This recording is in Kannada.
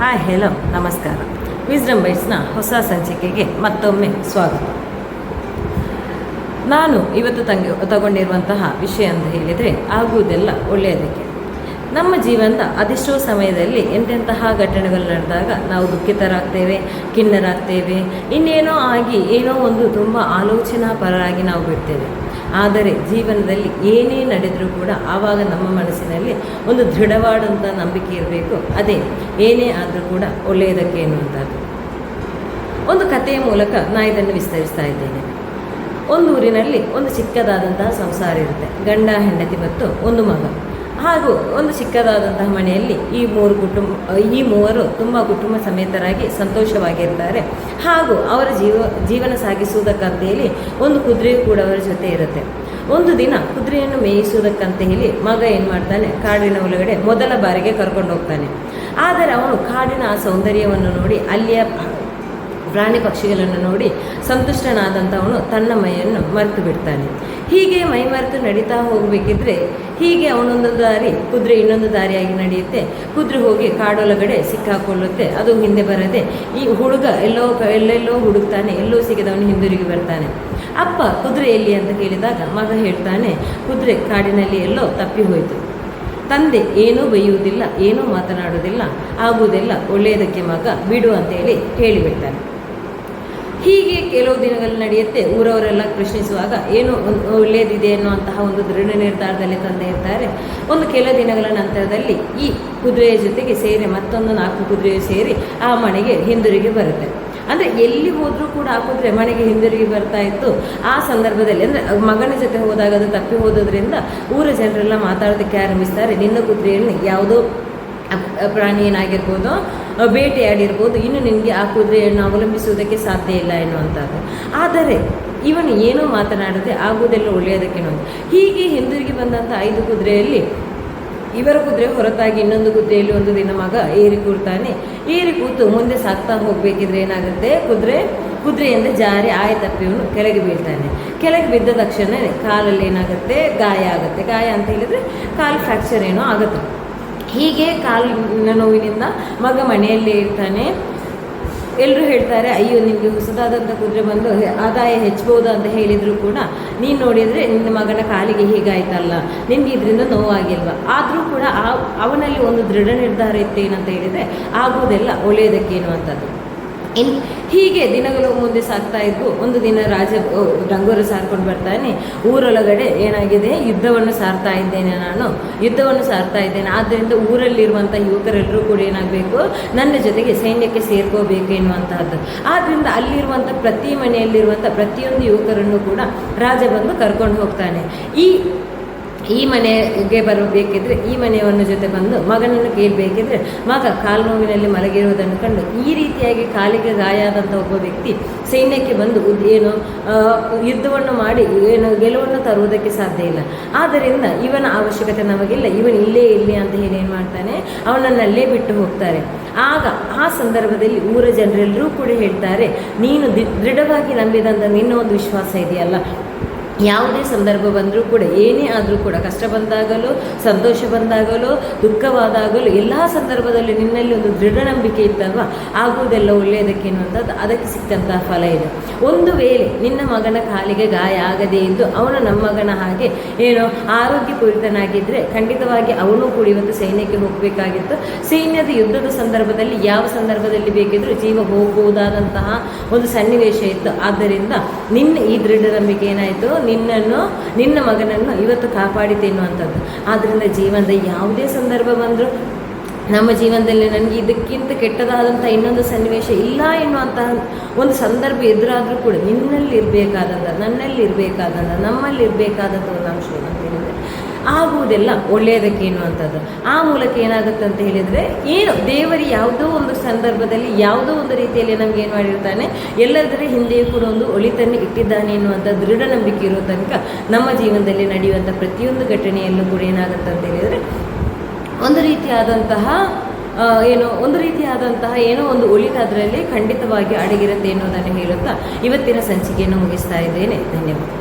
ಹಾಯ್ ಹೆಲೋ ನಮಸ್ಕಾರ ವಿಸ್ಡಮ್ ಬೈಟ್ಸ್ನ ಹೊಸ ಸಂಚಿಕೆಗೆ ಮತ್ತೊಮ್ಮೆ ಸ್ವಾಗತ. ನಾನು ಇವತ್ತು ತಂಗಿ, ತಗೊಂಡಿರುವಂತಹ ವಿಷಯ ಅಂತ ಹೇಳಿದರೆ ಆಗುವುದೆಲ್ಲ ಒಳ್ಳೆಯದಕ್ಕೆ. ನಮ್ಮ ಜೀವನದ ಅದೆಷ್ಟೋ ಸಮಯದಲ್ಲಿ ಎಂತೆಂತಹ ಘಟನೆಗಳು ನಡೆದಾಗ ನಾವು ದುಃಖಿತರಾಗ್ತೇವೆ, ಖಿನ್ನರಾಗ್ತೇವೆ, ಇನ್ನೇನೋ ಆಗಿ ಏನೋ ಒಂದು ತುಂಬ ಆಲೋಚನಾ ಪರರಾಗಿ ನಾವು ಬಿಡ್ತೇವೆ. ಆದರೆ ಜೀವನದಲ್ಲಿ ಏನೇ ನಡೆದರೂ ಕೂಡ ಆವಾಗ ನಮ್ಮ ಮನಸ್ಸಿನಲ್ಲಿ ಒಂದು ದೃಢವಾದಂಥ ನಂಬಿಕೆ ಇರಬೇಕು. ಅದೇ ಏನೇ ಆದರೂ ಕೂಡ ಒಳ್ಳೆಯದಕ್ಕೆ ಎನ್ನುವಂಥದ್ದು ಒಂದು ಕಥೆಯ ಮೂಲಕ ನಾನು ಇದನ್ನು ವಿಸ್ತರಿಸ್ತಾ ಇದ್ದೇನೆ. ಒಂದು ಊರಿನಲ್ಲಿ ಒಂದು ಚಿಕ್ಕದಾದಂತಹ ಸಂಸಾರ ಇರುತ್ತೆ. ಗಂಡ, ಹೆಂಡತಿ ಮತ್ತು ಒಂದು ಮಗ. ಹಾಗೂ ಒಂದು ಚಿಕ್ಕದಾದಂತಹ ಮನೆಯಲ್ಲಿ ಈ ಮೂರು ಕುಟುಂಬ, ಈ ಮೂವರು ತುಂಬ ಕುಟುಂಬ ಸಮೇತರಾಗಿ ಸಂತೋಷವಾಗಿರ್ತಾರೆ. ಹಾಗೂ ಅವರ ಜೀವ, ಜೀವನ ಸಾಗಿಸುವುದಕ್ಕಂತ ಹೇಳಿ ಒಂದು ಕುದುರೆಯು ಕೂಡ ಅವರ ಜೊತೆ ಇರುತ್ತೆ. ಒಂದು ದಿನ ಕುದುರೆಯನ್ನು ಮೇಯಿಸುವುದಕ್ಕಂತ ಹೇಳಿ ಮಗ ಏನು ಮಾಡ್ತಾನೆ? ಕಾಡಿನ ಒಳಗಡೆ ಮೊದಲ ಬಾರಿಗೆ ಕರ್ಕೊಂಡು ಹೋಗ್ತಾನೆ. ಆದರೆ ಅವನು ಕಾಡಿನ ಆ ಸೌಂದರ್ಯವನ್ನು ನೋಡಿ ಅಲ್ಲಿಯ ಪ್ರಾಣಿ ಪಕ್ಷಿಗಳನ್ನು ನೋಡಿ ಸಂತುಷ್ಟನಾದಂಥವನು ತನ್ನ ಮೈಯನ್ನು ಮರೆತು ಬಿಡ್ತಾನೆ. ಹೀಗೆ ಮೈ ಮರೆತು ನಡೀತಾ ಹೋಗಬೇಕಿದ್ರೆ ಹೀಗೆ ಅವನೊಂದು ದಾರಿ, ಕುದುರೆ ಇನ್ನೊಂದು ದಾರಿಯಾಗಿ ನಡೆಯುತ್ತೆ. ಕುದುರೆ ಹೋಗಿ ಕಾಡೊಳಗಡೆ ಸಿಕ್ಕಾಕೊಳ್ಳುತ್ತೆ. ಅದು ಹಿಂದೆ ಬರದೆ ಈ ಹುಡುಗ ಎಲ್ಲೋ ಎಲ್ಲೆಲ್ಲೋ ಹುಡುಕ್ತಾನೆ, ಎಲ್ಲೋ ಸಿಗದವನು ಹಿಂದಿರುಗಿ ಬರ್ತಾನೆ. ಅಪ್ಪ ಕುದುರೆ ಎಲ್ಲಿ ಅಂತ ಕೇಳಿದಾಗ ಮಗ ಹೇಳ್ತಾನೆ, ಕುದುರೆ ಕಾಡಿನಲ್ಲಿ ಎಲ್ಲೋ ತಪ್ಪಿ ಹೋಯಿತು. ತಂದೆ ಏನೂ ಬೈಯುವುದಿಲ್ಲ, ಏನೂ ಮಾತನಾಡುವುದಿಲ್ಲ, ಆಗುವುದಿಲ್ಲ ಒಳ್ಳೆಯದಕ್ಕೆ ಮಗ ಬಿಡು ಅಂತೇಳಿ ಹೇಳಿಬಿಡ್ತಾನೆ. ಹೀಗೆ ಕೆಲವು ದಿನಗಳಲ್ಲಿ ನಡೆಯುತ್ತೆ. ಊರವರೆಲ್ಲ ಪ್ರಶ್ನಿಸುವಾಗ, ಏನು ಒಳ್ಳೆಯದಿದೆ ಅನ್ನುವಂತಹ ಒಂದು ದೃಢ ನಿರ್ಧಾರದಲ್ಲಿ ತಂದೆ ಇರ್ತಾರೆ. ಒಂದು ಕೆಲ ದಿನಗಳ ನಂತರದಲ್ಲಿ ಈ ಕುದುರೆಯ ಜೊತೆಗೆ ಸೇರಿ ಮತ್ತೊಂದು ನಾಲ್ಕು ಕುದುರೆಯು ಸೇರಿ ಆ ಮನೆಗೆ ಹಿಂದಿರುಗಿ ಬರುತ್ತೆ. ಅಂದರೆ ಎಲ್ಲಿ ಹೋದರೂ ಕೂಡ ಆ ಕುದುರೆ ಮನೆಗೆ ಹಿಂದಿರುಗಿ ಬರ್ತಾ ಇತ್ತು. ಆ ಸಂದರ್ಭದಲ್ಲಿ ಅಂದರೆ ಮಗನ ಜೊತೆ ಹೋದಾಗ ಅದು ತಪ್ಪಿ ಹೋದ್ರಿಂದ ಊರ ಜನರೆಲ್ಲ ಮಾತಾಡೋದಕ್ಕೆ ಆರಂಭಿಸ್ತಾರೆ. ನಿನ್ನ ಕುದುರೆಯನ್ನು ಯಾವುದೋ ಅಪ್- ಪ್ರಾಣಿ ಏನಾಗಿರ್ಬೋದು ಅಹ್, ಬೇಟೆಯಾಡಿರ್ಬೋದು ಇನ್ನು ನಿನಗೆ ಆ ಕುದುರೆಯನ್ನು ಅವಲಂಬಿಸುವುದಕ್ಕೆ ಸಾಧ್ಯ ಇಲ್ಲ ಎನ್ನುವಂಥದ್ದು. ಆದರೆ ಇವನು ಏನೂ ಮಾತನಾಡದೆ ಆಗುವುದೆಲ್ಲ ಒಳ್ಳೆಯದಕ್ಕೆ ಹೀಗೆ ಹಿಂದಿರುಗಿ ಬಂದಂಥ ಐದು ಕುದುರೆಯಲ್ಲಿ ಇವರ ಕುದುರೆ ಹೊರತಾಗಿ ಇನ್ನೊಂದು ಕುದುರೆಯಲ್ಲಿ ಒಂದು ದಿನ ಮಗ ಏರಿ ಕೂರ್ತಾನೆ. ಏರಿ ಕೂತು ಮುಂದೆ ಸಾಕ್ತಾ ಹೋಗಬೇಕಿದ್ರೆ ಏನಾಗುತ್ತೆ? ಕುದುರೆ ಕುದುರೆಯಿಂದ ಜಾರಿ ಆಯ ತಪ್ಪಿಯವನು ಕೆಳಗೆ ಬೀಳ್ತಾನೆ. ಕೆಳಗೆ ಬಿದ್ದ ತಕ್ಷಣ ಕಾಲಲ್ಲಿ ಏನಾಗುತ್ತೆ? ಗಾಯ ಆಗುತ್ತೆ. ಗಾಯ ಅಂತ ಹೇಳಿದರೆ ಕಾಲು ಫ್ರ್ಯಾಕ್ಚರ್ ಏನೋ ಆಗುತ್ತೆ. ಹೀಗೆ ಕಾಲಿನ ನೋವಿನಿಂದ ಮಗ ಮನೆಯಲ್ಲೇ ಇರ್ತಾನೆ. ಎಲ್ಲರೂ ಹೇಳ್ತಾರೆ, ಅಯ್ಯೋ ನಿಮಗೆ ಹೊಸದಾದಂಥ ಕುದುರೆ ಬಂದು ಆದಾಯ ಹೆಚ್ಚಬಹುದು ಅಂತ ಹೇಳಿದರೂ ಕೂಡ ನೀನು ನೋಡಿದರೆ ನಿನ್ನ ಮಗನ ಕಾಲಿಗೆ ಹೀಗಾಯ್ತಲ್ಲ. ನಿಮಗೆ ಇದರಿಂದ ನೋವಾಗಿಲ್ವ? ಆದರೂ ಕೂಡ ಆ, ಅವನಲ್ಲಿ ಒಂದು ದೃಢ ನಿರ್ಧಾರ ಇತ್ತೇನಂತ ಹೇಳಿದರೆ, ಆಗುವುದೆಲ್ಲ ಒಳ್ಳೆಯದಕ್ಕೆ ಎನ್ನುವಂಥದ್ದು ಇನ್ ಹೀಗೆ ದಿನಗಳು ಮುಂದೆ ಸಾಗ್ತಾ ಇದ್ದು ಒಂದು ದಿನ ರಾಜ ಡಂಗೂರು ಸಾರ್ಕೊಂಡು ಬರ್ತಾನೆ. ಊರೊಳಗಡೆ ಏನಾಗಿದೆ? ಯುದ್ಧವನ್ನು ಸಾರ್ತಾ ಇದ್ದೇನೆ ನಾನು. ಯುದ್ಧವನ್ನು ಸಾರ್ತಾ ಇದ್ದೇನೆ. ಆದ್ದರಿಂದ ಊರಲ್ಲಿರುವಂಥ ಯುವಕರೆಲ್ಲರೂ ಕೂಡ ಏನಾಗಬೇಕು? ನನ್ನ ಜೊತೆಗೆ ಸೈನ್ಯಕ್ಕೆ ಸೇರ್ಕೋಬೇಕು ಎನ್ನುವಂತಹದ್ದು. ಆದ್ದರಿಂದ ಅಲ್ಲಿರುವಂಥ ಪ್ರತಿ ಮನೆಯಲ್ಲಿರುವಂಥ ಪ್ರತಿಯೊಂದು ಯುವಕರನ್ನು ಕೂಡ ರಾಜ ಬಂದು ಕರ್ಕೊಂಡು ಹೋಗ್ತಾನೆ. ಈ ಈ ಮನೆಗೆ ಬರಬೇಕಿದ್ರೆ ಈ ಮನೆಯವನ ಜೊತೆ ಬಂದು ಮಗನನ್ನು ಕೇಳಬೇಕಿದ್ರೆ ಮಗ ಕಾಲು ನೋವಿನಲ್ಲಿ ಮಲಗಿರುವುದನ್ನು ಕಂಡು ಈ ರೀತಿಯಾಗಿ ಕಾಲಿಗೆ ಗಾಯ ಆದಂಥ ಒಬ್ಬ ವ್ಯಕ್ತಿ ಸೈನ್ಯಕ್ಕೆ ಬಂದು ಏನು ಯುದ್ಧವನ್ನು ಮಾಡಿ ಏನು ಗೆಲುವನ್ನು ತರುವುದಕ್ಕೆ ಸಾಧ್ಯ ಇಲ್ಲ. ಆದ್ದರಿಂದ ಇವನ ಅವಶ್ಯಕತೆ ನಮಗಿಲ್ಲ. ಇವನು ಇಲ್ಲೇ ಇಲ್ಲಿ ಅಂತ ಹೇಳಿ ಏನು ಮಾಡ್ತಾನೆ? ಅವನನ್ನು ಅಲ್ಲೇ ಬಿಟ್ಟು ಹೋಗ್ತಾರೆ. ಆಗ ಆ ಸಂದರ್ಭದಲ್ಲಿ ಊರ ಜನರೆಲ್ಲರೂ ಕೂಡ ಹೇಳ್ತಾರೆ, ನೀನು ದೃಢವಾಗಿ ನಂಬಿದಂಥ ನಿನ್ನ ಒಂದು ವಿಶ್ವಾಸ ಇದೆಯಲ್ಲ ಯಾವುದೇ ಸಂದರ್ಭ ಬಂದರೂ ಕೂಡ, ಏನೇ ಆದರೂ ಕೂಡ, ಕಷ್ಟ ಬಂದಾಗಲೂ, ಸಂತೋಷ ಬಂದಾಗಲೂ, ದುಃಖವಾದಾಗಲೂ, ಎಲ್ಲ ಸಂದರ್ಭದಲ್ಲಿ ನಿನ್ನಲ್ಲಿ ಒಂದು ದೃಢ ನಂಬಿಕೆ ಇತ್ತಲ್ವ? ಆಗುವುದೆಲ್ಲ ಒಳ್ಳೆಯದಕ್ಕೆ ಅನ್ನುವಂಥದ್ದು ಅದಕ್ಕೆ ಸಿಕ್ಕಂತಹ ಫಲ ಇದೆ. ಒಂದು ವೇಳೆ ನಿನ್ನ ಮಗನ ಕಾಲಿಗೆ ಗಾಯ ಆಗದೇ ಇದ್ದು ಅವನು ನಮ್ಮ ಮಗನ ಹಾಗೆ ಏನೋ ಆರೋಗ್ಯಪೂರಿತನಾಗಿದ್ದರೆ ಖಂಡಿತವಾಗಿ ಅವನು ಕೂಡ ಇವತ್ತು ಸೈನ್ಯಕ್ಕೆ ಹೋಗಬೇಕಾಗಿತ್ತು. ಸೈನ್ಯದ ಯುದ್ಧದ ಸಂದರ್ಭದಲ್ಲಿ ಯಾವ ಸಂದರ್ಭದಲ್ಲಿ ಬೇಕಿದ್ದರೂ ಜೀವ ಹೋಗಬಹುದಾದಂತಹ ಒಂದು ಸನ್ನಿವೇಶ ಇತ್ತು. ಆದ್ದರಿಂದ ನಿನ್ನ ಈ ದೃಢ ನಂಬಿಕೆ ಏನಾಯಿತು? ನಿನ್ನನ್ನು, ನಿನ್ನ ಮಗನನ್ನು ಇವತ್ತು ಕಾಪಾಡಿತೆ ಎನ್ನುವಂಥದ್ದು ಆದ್ದರಿಂದ ಜೀವನದ ಯಾವುದೇ ಸಂದರ್ಭ ಬಂದರೂ ನಮ್ಮ ಜೀವನದಲ್ಲಿ ನನಗೆ ಇದಕ್ಕಿಂತ ಕೆಟ್ಟದಾದಂಥ ಇನ್ನೊಂದು ಸನ್ನಿವೇಶ ಇಲ್ಲ ಎನ್ನುವಂತಹ ಒಂದು ಸಂದರ್ಭ ಎದುರಾದರೂ ಕೂಡ ನಿನ್ನಲ್ಲಿ ಇರಬೇಕಾದಂಥ ನನ್ನಲ್ಲಿ ಇರಬೇಕಾದಂಥ ನಮ್ಮಲ್ಲಿ ಇರಬೇಕಾದಂಥ ಒಂದು ಅಂಶ ಏನಂತ ಹೇಳಿದರೆ ಆಗುವುದೆಲ್ಲ ಒಳ್ಳೆಯದಕ್ಕೆ ಎನ್ನುವಂಥದ್ದು ಆ ಮೂಲಕ ಏನಾಗುತ್ತೆ ಅಂತ ಹೇಳಿದರೆ, ಏನು ದೇವರು ಯಾವುದೋ ಒಂದು ಸಂದರ್ಭದಲ್ಲಿ ಯಾವುದೋ ಒಂದು ರೀತಿಯಲ್ಲಿ ನಮ್ಗೆ ಏನು ಮಾಡಿರ್ತಾನೆ, ಎಲ್ಲದರ ಹಿಂದೆಯೂ ಕೂಡ ಒಂದು ಒಳಿತನ್ನು ಇಟ್ಟಿದ್ದಾನೆ ಎನ್ನುವಂಥ ದೃಢ ನಂಬಿಕೆ ಇರೋ ತನಕ ನಮ್ಮ ಜೀವನದಲ್ಲಿ ನಡೆಯುವಂಥ ಪ್ರತಿಯೊಂದು ಘಟನೆಯಲ್ಲೂ ಕೂಡ ಏನಾಗುತ್ತೆ ಅಂತ ಹೇಳಿದರೆ, ಒಂದು ರೀತಿಯಾದಂತಹ ಏನು, ಒಂದು ರೀತಿಯಾದಂತಹ ಏನೋ ಒಂದು ಒಳಿತು ಅದರಲ್ಲಿ ಖಂಡಿತವಾಗಿ ಅಡಗಿರುತ್ತೆ ಎನ್ನುವುದನ್ನು ಹೇಳುತ್ತಾ ಇವತ್ತಿನ ಸಂಚಿಕೆಯನ್ನು ಮುಗಿಸ್ತಾ ಇದ್ದೇನೆ. ಧನ್ಯವಾದ.